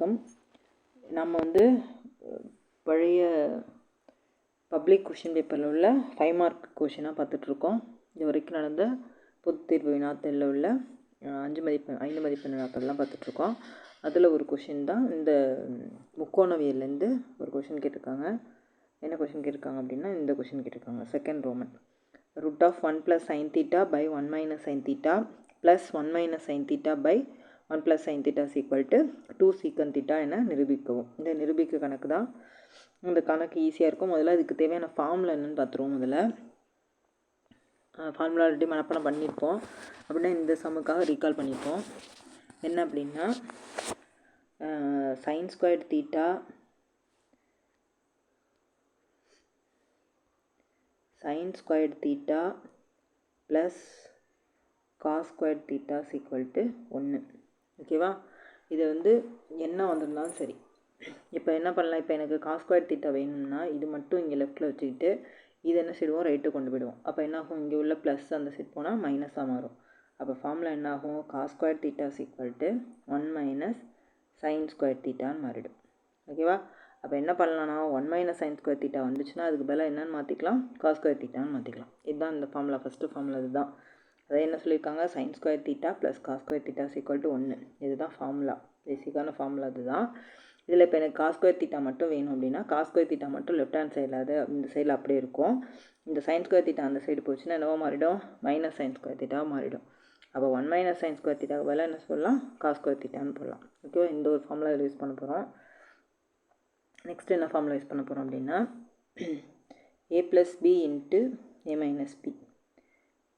வணக்கம் நம்ம வந்து பழைய பப்ளிக் கொஷின் பேப்பரில் உள்ள ஃபைவ் மார்க் கொஷினாக பார்த்துட்ருக்கோம். இது வரைக்கும் நடந்த பொது தேர்வு வினாத்தில் உள்ள அஞ்சு மதிப்பெண் ஐந்து மதிப்பெண் வினாக்கள்லாம் பார்த்துட்ருக்கோம். அதில் ஒரு கொஷின் தான். இந்த முக்கோணவியல்லேருந்து ஒரு கொஷின் கேட்டிருக்காங்க. என்ன கொஷின் கேட்டிருக்காங்க அப்படின்னா இந்த கொஷின் கேட்டிருக்காங்க. Second roman root of one plus sine theta by one minus sine theta plus one minus sine theta by one plus sine theta equal to two secant theta என நிரூபிக்கவும். இந்த நிரூபிக்க கணக்கு தான். இந்த கணக்கு ஈஸியாக இருக்கும். முதல்ல அதுக்கு தேவையான ஃபார்முலா என்னென்னு பார்த்துருவோம் முதல்ல. ஃபார்முலா ஆல்ரெடி மனப்பணம் பண்ணியிருப்போம். அப்படின்னா இந்த சம்முக்காக ரீகால் பண்ணியிருப்போம். என்ன அப்படின்னா sine square theta sine square theta plus cos square theta equal to ஒன்று ஓகேவா? இதை வந்து என்ன வந்திருந்தாலும் சரி. இப்போ என்ன பண்ணலாம்? இப்போ எனக்கு காஸ் ஸ்கொயர் தீட்டா வேணும்னா இது மட்டும் இங்கே லெஃப்ட்டில் வச்சுக்கிட்டு இது என்ன செய்வோம்? ரைட்டு கொண்டு போயிடுவோம். அப்போ என்ன ஆகும்? இங்கே உள்ள ப்ளஸ் அந்த செட் போனால் மைனஸாக மாறும். அப்போ ஃபார்மில் என்ன ஆகும்? Cos square thetas equal to one minus sine square தீட்டான்னு மாறிடும். ஓகேவா? அப்போ என்ன பண்ணலாம்னா one minus sine square theta வந்துச்சுன்னா அதுக்கு பதிலாக என்னென்னு மாற்றிக்கலாம் காஸ் ஸ்கொயர் தீட்டான்னு மாற்றிக்கலாம் இதுதான் இந்த ஃபார்முலா ஃபஸ்ட்டு ஃபார்முலா இதுதான். அதாவது என்ன சொல்லியிருக்காங்க? Sine square theta plus cos square theta equal to ஒன்று இதுதான் ஃபார்முலா பேசிக்கான ஃபார்முலா இதுதான் இதில் இப்போ எனக்கு காஸ் ஸ்கொயர் தீட்டா மட்டும் வேணும் அப்படின்னா காஸ் ஸ்கொயர் தீட்டா மட்டும் லெஃப்ட் ஹேண்ட் சைடில் அது இந்த சைடில் அப்படியே இருக்கும். இந்த சைன் ஸ்கொயர் தீட்டா அந்த சைடு போச்சுன்னா என்னவோ மாறிடும்? மைனஸ் சைன் ஸ்கொயர் தீட்டாவாக மாறிடும். அப்போ ஒன் மைனஸ் சைன் ஸ்கொயர் தீட்டாக்கு பதிலாக என்ன சொல்லலாம்? காஸ் ஸ்கொயர் தீட்டான்னு போடலாம். ஓகேவா இந்த ஒரு ஃபார்முலா இதில் யூஸ் பண்ண போகிறோம் நெக்ஸ்ட் என்ன ஃபார்முலா யூஸ் பண்ண போகிறோம் அப்படின்னா A plus B into A minus B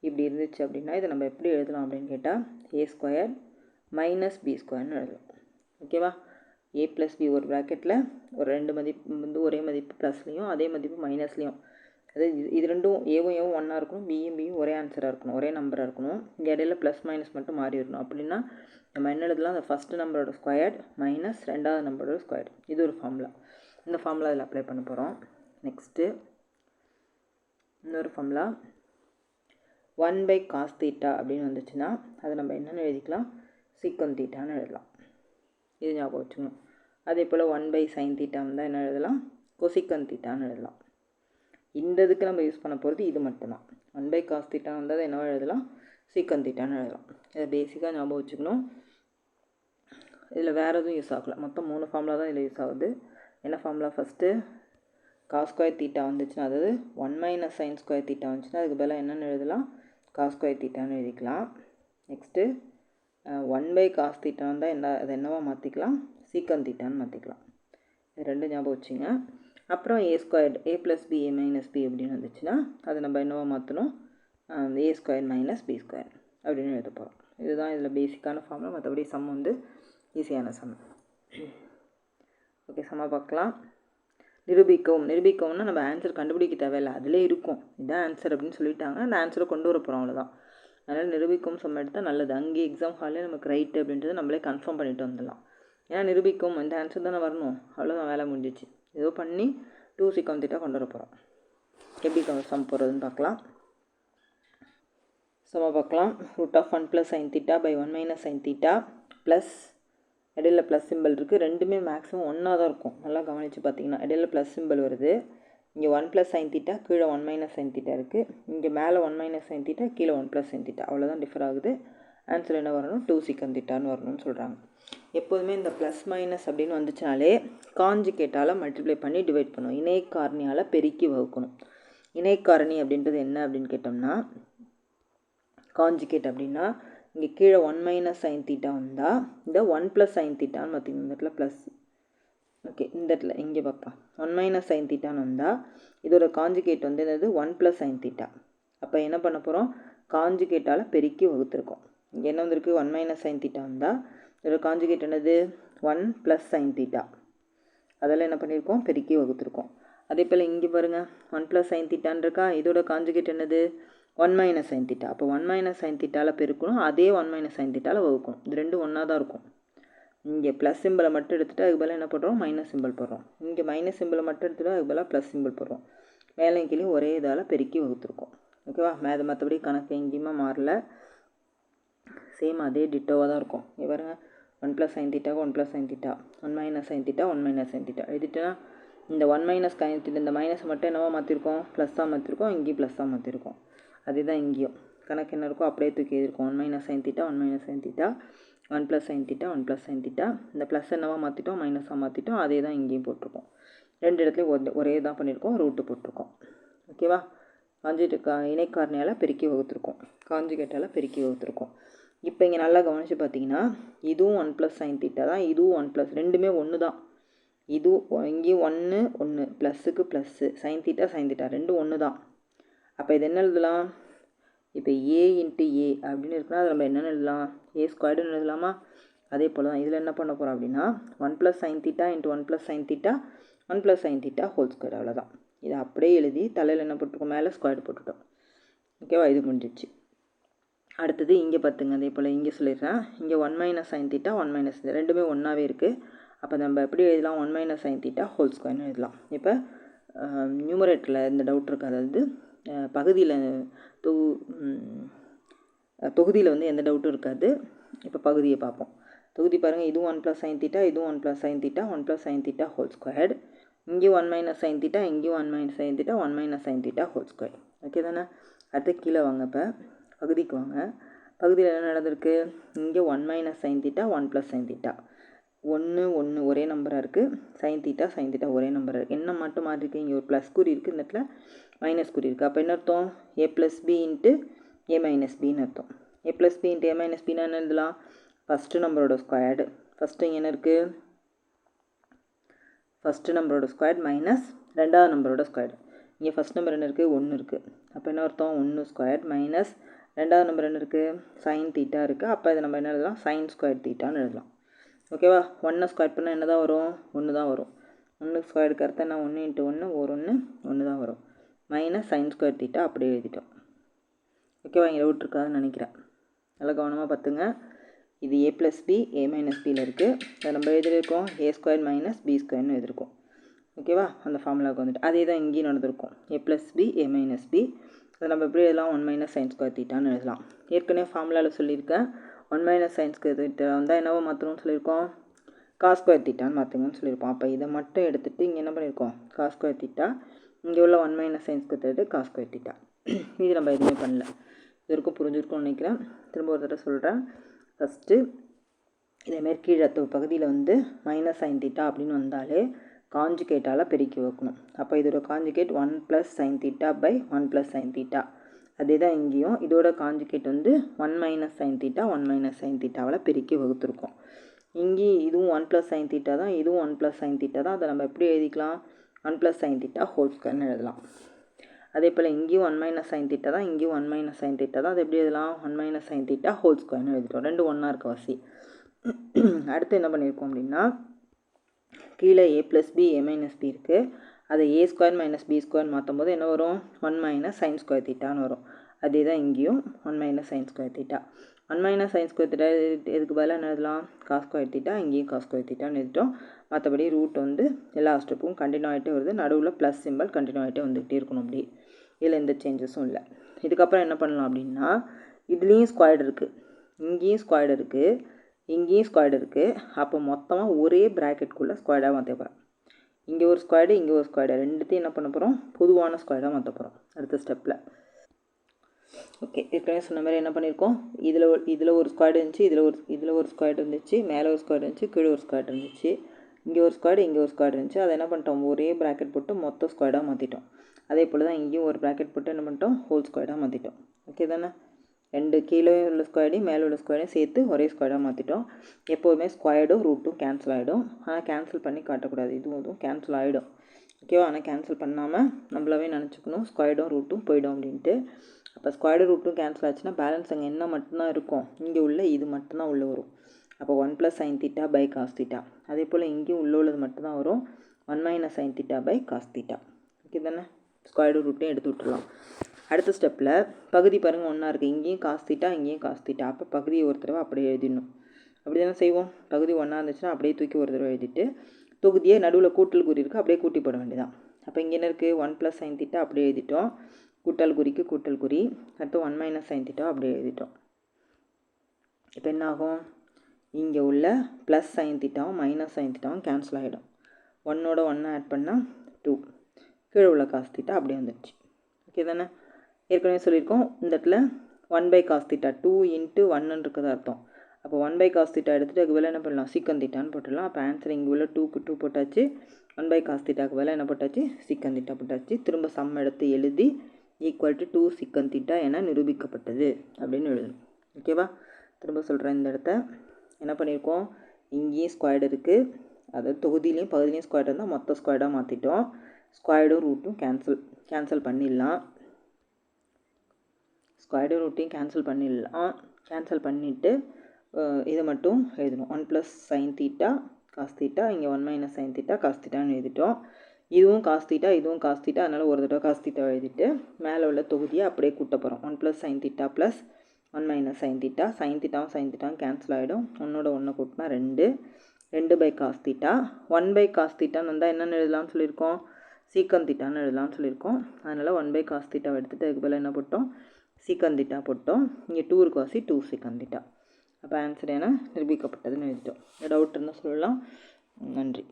இப்படி இருந்துச்சு அப்படின்னா இதை நம்ம எப்படி எழுதலாம் அப்படின்னு கேட்டால் ஏ ஸ்கொயர் மைனஸ் பி ஸ்கொயர்னு எழுதலாம். ஓகேவா ஏ ப்ளஸ் பி ஒரு ப்ராக்கெட்டில் ஒரு ரெண்டு மதிப்பு வந்து ஒரே மதிப்பு ப்ளஸ்லேயும் அதே மதிப்பு மைனஸ்லேயும் அது இது ரெண்டும் ஏவும் ஏவும் ஒன்றா இருக்கணும் பியும் பியும் ஒரே ஆன்சராக இருக்கணும் ஒரே நம்பராக இருக்கணும். இடையில ப்ளஸ் மைனஸ் மட்டும் மாறி இருக்கணும் அப்படின்னா நம்ம என்ன எழுதலாம்? அந்த ஃபஸ்ட்டு நம்பரோட ஸ்கொயர்ட் மைனஸ் ரெண்டாவது நம்பரோட ஸ்கொயர்ட் இது ஒரு ஃபார்முலா இந்த ஃபார்முலா அதில் அப்ளை பண்ண போகிறோம் நெக்ஸ்ட்டு இன்னொரு formula one by cos theta அப்படின்னு வந்துச்சுன்னா அதை நம்ம என்னென்னு எழுதிக்கலாம்? சீக்கன் தீட்டான்னு எழுதலாம். இது ஞாபகம் வச்சுக்கணும் அதே போல் ஒன் பை சைன் தீட்டா வந்தால் என்ன எழுதலாம்? கொசிக்கன் தீட்டான்னு எழுதலாம். இந்த இதுக்கு நம்ம யூஸ் பண்ண போகிறது இது மட்டும்தான். ஒன் பை காஸ் தீட்டா வந்தால் என்னவோ எழுதலாம்? சீக்கன் தீட்டான்னு எழுதலாம். இதை பேசிக்காக ஞாபகம் வச்சுக்கணும். இதில் வேறு எதுவும் யூஸ் ஆகல. மொத்தம் மூணு ஃபார்முலா தான் இதில் யூஸ் ஆகுது. என்ன formula first cos square theta வந்துச்சுன்னா அதாவது one minus sine square theta வந்துச்சுன்னா அதுக்கு பதிலாக என்னென்னு எழுதலாம்? காஸ் ஸ்கொயர் தீட்டான்னு எழுதிக்கலாம். நெக்ஸ்ட்டு ஒன் பை காஸ் தீட்டான் தான் என்ன அதை என்னவா மாற்றிக்கலாம் சீக்கன் தீட்டான்னு மாற்றிக்கலாம் இது ரெண்டு ஞாபகம் வச்சுங்க. அப்புறம் A squared A plus B A minus B அப்படின்னு வந்துச்சுன்னா அதை நம்ம என்னவா மாற்றணும் A square minus B square அப்படின்னு எழுத போகிறோம் இதுதான் இதில் பேசிக்கான ஃபார்மில் மற்றபடி சம் வந்து ஈஸியான சம் ஓகே சம்மா பார்க்கலாம். நிரூபிக்கவும். நிரூபிக்கவும்னா நம்ம ஆன்சர் கண்டுபிடிக்க தேவையில்லை. அதிலே இருக்கும். இதுதான் ஆன்சர் அப்படின்னு சொல்லிட்டாங்க. அந்த ஆன்சரை கொண்டு வர போகிறோம் அவ்வளோதான் அதனால் நிரூபிக்கவும் சொன்ன எடுத்தால் நல்லது. அங்கேயே எக்ஸாம் ஹாலே நமக்கு ரைட்டு அப்படின்றத நம்மளே கன்ஃபார்ம் பண்ணிட்டு வந்துடலாம். ஏன்னா நிரூபிக்கவும் இந்த ஆன்சர் தானே வரணும். அவ்வளோதான் வேலை முடிஞ்சிச்சு. ஏதோ பண்ணி டூ சிக்கம் திட்டா கொண்டு வர போகிறோம் எப்படி சம் போகிறதுன்னு பார்க்கலாம். சம பார்க்கலாம். Root of one plus sine theta by one minus sine theta plus இடையில ப்ளஸ் சிம்பிள் இருக்குது ரெண்டுமே மேக்ஸிமம் ஒன்றா தான் இருக்கும். நல்லா கவனித்து பார்த்தீங்கன்னா இடையில ப்ளஸ் சிம்பிள் வருது. இங்கே ஒன் ப்ளஸ் சைன் தீட்டா கீழே ஒன் மைனஸ் சைன் தீட்டா இருக்குது இங்கே மேலே ஒன் மைனஸ் சைன் தீட்டா கீழே ஒன் ப்ளஸ் சைன் தீட்டா அவ்வளோதான் டிஃபர் ஆகுது. ஆன்சர் என்ன வரணும்? டூ சிக்கன் தீட்டான்னு வரணும்னு சொல்கிறாங்க எப்போதுமே இந்த ப்ளஸ் மைனஸ் அப்படின்னு வந்துச்சுனாலே காஞ்சிகேட்டால் மல்டிப்ளை பண்ணி டிவைட் பண்ணும் இணை காரணியால் பெருக்கி வகுக்கணும். இணை காரணி அப்படின்றது என்ன அப்படின்னு கேட்டோம்னா காஞ்சிகேட் அப்படின்னா இங்கே கீழே ஒன் மைனஸ் சைன் தீட்டா வந்தால் இந்த ஒன் ப்ளஸ் சைன் தீட்டான்னு பார்த்தீங்கன்னா இந்த இடத்துல ப்ளஸ் ஓகே இந்த இடத்துல இங்கே பார்ப்பா ஒன் மைனஸ் சைன் தீட்டான்னு வந்தால் இதோட காஞ்சிகேட் வந்து என்னது ஒன் ப்ளஸ் சைன் தீட்டா அப்போ என்ன பண்ண போகிறோம் காஞ்சிகேட்டால் பெருக்கி வகுத்துருக்கோம். இங்கே என்ன வந்திருக்கு? ஒன் மைனஸ் சைன் தீட்டா வந்தால் இதோட காஞ்சிகேட் என்னது? ஒன் ப்ளஸ் சைன் தீட்டா அதெல்லாம் என்ன பண்ணியிருக்கோம் பெருக்கி வகுத்துருக்கோம். அதே போல் இங்கே பாருங்கள் ஒன் ப்ளஸ் சைன் தீட்டான் இருக்கா? இதோட காஞ்சிகேட் என்னது? ஒன் மைனஸ் சைன் திட்டா அப்போ ஒன் மைனஸ் சைன் திட்டாவில் பெருக்கணும். அதே ஒன் மைனஸ் சைன் திட்டாவில் வகுக்கணும். இது ரெண்டும் ஒன்றா தான் இருக்கும். இங்கே ப்ளஸ் சிம்பிளை மட்டும் எடுத்துகிட்டு அதுக்கு பதிலாக என்ன பண்ணுறோம் மைனஸ் சிம்பிள் போடுறோம். இங்கே மைனஸ் சிம்பிளை மட்டும் எடுத்துகிட்டு அதுக்கு பதிலாக ப்ளஸ் சிம்பிள் போடுறோம். மேலே கீழே ஒரே இதால் பெருக்கி வகுத்துருக்கோம். ஓகேவா மேது மற்றபடி கணக்கு எங்கேயுமே மாறல. சேம் அதே டிட்டோவாக தான் இருக்கும். இவருங்க one plus sine தீட்டாக்கு one plus sine theta one minus sine theta one minus sine theta எழுதிட்டேன்னா இந்த ஒன் மைனஸ் சைன் இந்த மைனஸ் மட்டும் என்னவோ மாற்றிருக்கோம் ப்ளஸ்ஸாக மாற்றிருக்கோம் இங்கேயும் ப்ளஸ்ஸாக மாற்றிருக்கோம் அதுதான் இங்கேயும். கணக்கு என்ன இருக்கோ அப்படியே தூக்கி எழுதிருக்கோம் one minus sine theta one minus sine theta one plus sine theta one plus sine theta இந்த ப்ளஸ் என்னவா மாற்றிட்டோம் மைனஸாக மாற்றிட்டோம் அதே தான் இங்கேயும் போட்டிருக்கோம். ரெண்டு இடத்துலையும் ஒரே ஒரே தான் பண்ணியிருக்கோம். ரூட்டு போட்டிருக்கோம். ஓகேவா காஞ்சிட்டு கா இணைக்காரணியால் பெருக்கி வகுத்துருக்கோம். காஞ்சிகேட்டால் பெருக்கி வகுத்துருக்கோம். இப்போ இங்கே நல்லா கவனித்து பார்த்தீங்கன்னா இதுவும் ஒன் ப்ளஸ் சைன் தீட்டா தான். இதுவும் ஒன் ப்ளஸ் ரெண்டுமே ஒன்று தான். இது இங்கேயும் ஒன்று ஒன்று ப்ளஸ்ஸுக்கு plus sine theta sine theta ரெண்டும் ஒன்று தான். அப்போ இது என்ன எழுதலாம்? இப்போ ஏ இன்ட்டு ஏ அப்படின்னு இருக்குன்னா அது நம்ம என்னென்னு எழுதலாம்? ஏ ஸ்கொயர்டுன்னு எழுதலாமா? அதே போல் தான் இதில் என்ன பண்ண போகிறோம் அப்படின்னா one plus sine theta into one plus sine theta one plus sine theta whole square அவ்வளோதான் இதை அப்படியே எழுதி தலையில் என்ன போட்டிருக்கோம்? மேலே ஸ்கொயர் போட்டுட்டோம். ஓகேவா இது முடிஞ்சிச்சு அடுத்தது இங்கே பார்த்துங்க அதே போல் இங்கே சொல்லிடுறேன். இங்கே one minus sine theta one minus ரெண்டுமே ஒன்றாவே இருக்குது அப்போ நம்ம எப்படி எழுதலாம்? One minus sine theta whole ஸ்கொயர்னு எழுதலாம். இப்போ நியூமரேட்டரில் இந்த டவுட் இருக்குது அதாவது பகுதியில் தொகு தொகுதியில் வந்து எந்த டவுட்டும் இருக்காது. இப்போ பகுதியை பார்ப்போம். தொகுதி பாருங்கள் இதுவும் ஒன் ப்ளஸ் சைன் தீட்டா இதுவும் one plus sine theta one plus sine theta whole squared இங்கேயும் ஒன் மைனஸ் சைன் தீட்டா இங்கேயும் one minus sine theta one minus sine theta whole square okay தானே? அடுத்து கீழே வாங்க இப்போ. பகுதிக்கு வாங்க. பகுதியில் என்ன நடந்திருக்கு? இங்கே one minus sine theta one plus sine theta ஒன்று ஒன்று ஒரே நம்பராக இருக்குது சைன் தீட்டா சைன் தீட்டா ஒரே நம்பராக இருக்குது என்ன மட்டும் மாறி இருக்குது இங்கே ஒரு ப்ளஸ் குறி இருக்குது இந்த இடத்துல மைனஸ் குறி இருக்குது அப்போ என்ன அர்த்தம்? A plus B into A minus பின்னு அர்த்தம். A plus B into A minus பின்னா என்ன எழுதலாம்? ஃபஸ்ட்டு நம்பரோட ஸ்கொயர்டு ஃபஸ்ட்டு இங்கே என்ன இருக்குது ஃபஸ்ட்டு நம்பரோட ஸ்கொயர்ட் மைனஸ் ரெண்டாவது நம்பரோட ஸ்கொயர்டு இங்கே ஃபஸ்ட் நம்பர் என்ன இருக்குது ஒன்று இருக்குது அப்போ என்ன அர்த்தம்? ஒன்று ஸ்கொயர் மைனஸ் ரெண்டாவது நம்பர் என்ன இருக்குது சைன் தீட்டா இருக்குது அப்போ இதை நம்ம என்ன எழுதலாம்? சைன் ஸ்கொயர் தீட்டான்னு எழுதலாம். ஓகேவா? ஒன்றை ஸ்கொயர் பண்ணால் என்ன தான் வரும்? ஒன்று தான் வரும் ஒன்று ஸ்கொயர் கருத்தை நான் ஒன்று இன்ட்டு ஒன்று ஒரு ஒன்று ஒன்று தான் வரும். மைனஸ் சைன் ஸ்கொயர் தீட்டா அப்படியே எழுதிட்டோம். ஓகேவா? இங்கே டவுட் இருக்காதுன்னு நினைக்கிறேன். நல்லா கவனமாக பார்த்துங்க. இது A plus B A minus பியில் இருக்குது அதை நம்ம எழுதியிருக்கோம். ஏ ஸ்கொயர் மைனஸ் பி ஸ்கொயர்னு எழுதியிருக்கோம். ஓகேவா? அந்த ஃபார்முலாவுக்கு வந்துட்டு. அதே தான் இங்கேயும் நடந்திருக்கும். A plus B A minus B அதை நம்ம எப்படி எழுதலாம்? ஒன் மைனஸ் சைன் ஸ்கொயர் தீட்டான்னு எழுதலாம். ஏற்கனவே ஃபார்முலாவில் சொல்லியிருக்கேன். One minus sine square theta வந்தால் என்னவோ மாற்றணும்னு சொல்லியிருக்கோம். காஸ் ஸ்கொயர் தீட்டான்னு மாற்றுங்கன்னு சொல்லியிருப்போம் அப்போ இதை மட்டும் எடுத்துகிட்டு இங்கே என்ன பண்ணியிருக்கோம்? காஸ் ஸ்கொயர் தீட்டா இங்கே உள்ள ஒன் மைனஸ் சைன் ஸ்கொயர் எடுத்து காஸ் ஸ்கொயர் தீட்டா இது நம்ம எதுவுமே பண்ணல. இது வரைக்கும் நினைக்கிறேன். திரும்ப ஒரு தடவை சொல்கிறேன் ஃபஸ்ட்டு இதேமாரி கீழே பகுதியில் வந்து மைனஸ் சைன் தீட்டா அப்படின்னு வந்தாலே காஞ்சுகேட்டால் பெருக்கி வைக்கணும் அப்போ இதோட conjugate one plus sine theta by one plus sine theta அதே தான் இங்கேயும். இதோட காஞ்சுகேட் வந்து one minus sine theta one minus sine தீட்டாவில் பெருக்கி வகுத்துருக்கோம். இங்கேயும் இதுவும் ஒன் ப்ளஸ் சைன் தீட்டா தான். இதுவும் ஒன் ப்ளஸ் சைன் தீட்டா தான். அதை நம்ம எப்படி எழுதிக்கலாம்? One plus sine theta whole ஸ்கொயர்னு எழுதலாம். அதே போல் இங்கேயும் ஒன் மைனஸ் சைன் தீட்டா தான். இங்கேயும் ஒன் மைனஸ் சைன் தீட்டா தான். அது எப்படி எழுதலாம்? One minus sine theta whole ஸ்கொயர்னு எழுதிட்டோம். ரெண்டு ஒன்றா இருக்க வசி. அடுத்து என்ன பண்ணியிருக்கோம் அப்படின்னா கீழே A plus B A minus B இருக்குது அதை A square minus B square மாற்றும் போது என்ன வரும்? ஒன் மைனஸ் சைன் ஸ்கொயர் தீட்டான்னு வரும். அதே தான் இங்கேயும் one minus sine square theta one minus sine square theta இதுக்கு பதிலாக என்ன எழுதலாம்? காஸ் ஸ்கொயர் தீட்டா இங்கேயும் காஸ் ஸ்கொயர் தீட்டான்னு எழுதிட்டோம். மற்றபடி ரூட் வந்து எல்லா ஸ்டெப்பும் கண்டினியூ ஆகிட்டே வருது. நடுவில் ப்ளஸ் சிம்பிள் கண்டினியூ ஆகிட்டே வந்துகிட்டே இருக்கணும் அப்படி. இதில் எந்த சேஞ்சஸும் இல்லை. இதுக்கப்புறம் என்ன பண்ணலாம் அப்படின்னா இதுலேயும் ஸ்கொயர்டு இருக்குது இங்கேயும் ஸ்கொயர்டு இருக்குது இங்கேயும் ஸ்கொயர்டு இருக்குது அப்போ மொத்தமாக ஒரே ப்ராக்கெட்குள்ளே ஸ்கொயர்டாக மாற்றிப்பேன் இங்கே ஒரு ஸ்கொயர்டு இங்கே ஒரு ஸ்கொயர்டு ரெண்டுத்தையும் என்ன பண்ண போகிறோம் பொதுவான ஸ்கொயர்டாக மாற்ற போகிறோம் அடுத்த ஸ்டெப்பில் ஓகே ஏற்கனவே சொன்ன மாதிரி என்ன பண்ணியிருக்கோம் இதில் ஒரு இதில் ஒரு ஸ்கொயர்டு இருந்துச்சு இதில் ஒரு இதில் ஒரு ஸ்கொயர்டு இருந்துச்சு மேலே ஒரு ஸ்கொயர்டு இருந்துச்சு கீழே ஒரு ஸ்கொயர்டு இருந்துச்சு. இங்கே ஒரு ஸ்கொயர்டு இங்கே ஒரு ஸ்கொயர்டு இருந்துச்சு. அதை என்ன பண்ணிட்டோம்? ஒரே ப்ராக்கெட் போட்டு மொத்த ஸ்கொயர்டாக மாற்றிட்டோம் அதே போல் தான் இங்கேயும் ஒரு ப்ராக்கெட் போட்டு என்ன பண்ணிட்டோம்? ஹோல் ஸ்கொயர்டாக மாற்றிட்டோம் ஓகே தானே? ரெண்டு கீழே உள்ள ஸ்கொயர்டையும் மேலே உள்ள ஸ்கொயர்டையும் சேர்த்து ஒரே ஸ்கொயராக மாற்றிட்டோம் எப்போதுமே ஸ்கொயர்டும் ரூட்டும் கேன்சல் ஆகிடும் ஆனால் கேன்சல் பண்ணி காட்டக்கூடாது. இதுவும் இதுவும் கேன்சல் ஆகிடும் ஓகேவா ஆனால் கேன்சல் பண்ணாமல் நம்மளாவே நினச்சிக்கணும். ஸ்கொயர்டும் ரூட்டும் போயிடும் அப்படின்ட்டு. அப்போ ஸ்கொயர்டு ரூட்டும் கேன்சல் ஆச்சுன்னா பேலன்ஸ் அங்கே என்ன மட்டும்தான் இருக்கும்? இங்கே உள்ள இது மட்டும்தான் உள்ளே வரும். அப்போ one plus sine theta by cos theta அதே போல் இங்கேயும் உள்ளே உள்ளது மட்டும்தான் வரும். One minus sine theta by cos theta okay தானே? ஸ்கொயர்டு ரூட்டையும் எடுத்து விட்டுருலாம் அடுத்த ஸ்டெப்பில் பகுதி பாருங்கள் ஒன்றா இருக்குது இங்கேயும் காசு தீட்டா இங்கேயும் காசு தீட்டா அப்போ பகுதியை ஒரு தடவை அப்படியே எழுதிடணும். அப்படி தானே செய்வோம்? பகுதி ஒன்றா இருந்துச்சுன்னா அப்படியே தூக்கி ஒரு தடவை எழுதிட்டு தொகுதியை நடுவில் கூட்டல் குறி இருக்குது அப்படியே கூட்டி போட வேண்டியதான் அப்போ இங்கே என்ன இருக்குது ஒன் ப்ளஸ் சைன் தீட்டா அப்படியே எழுதிட்டோம். கூட்டல் குறிக்கு கூட்டல் குறி. அடுத்து ஒன் மைனஸ் சைன் தீட்டா அப்படியே எழுதிட்டோம். இப்போ என்ன ஆகும்? இங்கே உள்ள ப்ளஸ் சைன் தீட்டாவும் மைனஸ் சைன் தீட்டாவும் கேன்சல் ஆகிடும் ஒன்னோட ஒன்று ஆட் பண்ணால் டூ கீழே உள்ள காசு தீட்டா அப்படியே வந்துடுச்சு ஓகே தானே? ஏற்கனவே சொல்லியிருக்கோம் இந்த இடத்துல one by cos theta two into ஒன்னு இருக்கிறது அர்த்தம். அப்போ ஒன் பை காஸ் தீட்டா எடுத்துகிட்டு அதுக்கு வேலை என்ன பண்ணலாம்? சீக்கன் தீட்டான்னு போட்டுடலாம். அப்போ ஆன்சர் இங்கே உள்ள டூக்கு டூ போட்டாச்சு. ஒன் பை காஸ் தீட்டாக்கு வேலை என்ன போட்டாச்சு? சீக்கன் தீட்டா போட்டாச்சு. திரும்ப சம் எடுத்து எழுதி equal to two secant theta என நிரூபிக்கப்பட்டது அப்படின்னு எழுதணும். ஓகேவா திரும்ப சொல்கிறேன் இந்த இடத்த. என்ன பண்ணியிருக்கோம்? இங்கேயும் ஸ்கொயர்டு இருக்குது அதாவது தொகுதியிலையும் பகுதியிலையும் ஸ்கொயர்டு இருந்தால் மொத்த ஸ்கொயர்டாக மாற்றிட்டோம் ஸ்கொயர்டும் ரூட்டும் கேன்சல் கேன்சல் பண்ணிடலாம். ஸ்கொயர்டு ரூட்டையும் கேன்சல் பண்ணிடலாம் கேன்சல் பண்ணிவிட்டு இதை மட்டும் எழுதணும். One plus sine theta cos theta இங்கே one minus sine theta cos தீட்டான்னு எழுதிட்டோம். இதுவும் காஸ் தீட்டா இதுவும் காஸ் தீட்டா அதனால் ஒரு தடவை காஸ் தீட்டா எழுதிட்டு மேலே உள்ள தொகுதியை அப்படியே கூட்ட போகிறோம் one plus sine theta plus one minus sine theta sine தீட்டாவும் sine தீட்டாவும் கேன்சல் ஆகிடும் ஒன்னோட ஒன்று கூட்டினா ரெண்டு. ரெண்டு by cos theta one by cos தீட்டான்னு வந்தால் என்னென்னு எழுதலாம்னு சொல்லியிருக்கோம்? சீக்கம் தீட்டான்னு எழுதலாம்னு சொல்லியிருக்கோம். அதனால் ஒன் பை காஸ் தீட்டாவை எடுத்துகிட்டு அதுக்கு பதில் என்ன போட்டோம்? சீக்கன் போட்டோம். இங்கே டூ வாசி டூ சீக்கன் அப்போ ஆன்சர் என்ன? நிரூபிக்கப்பட்டதுன்னு எழுதிட்டோம். டவுட் இருந்தால் சொல்லலாம். நன்றி.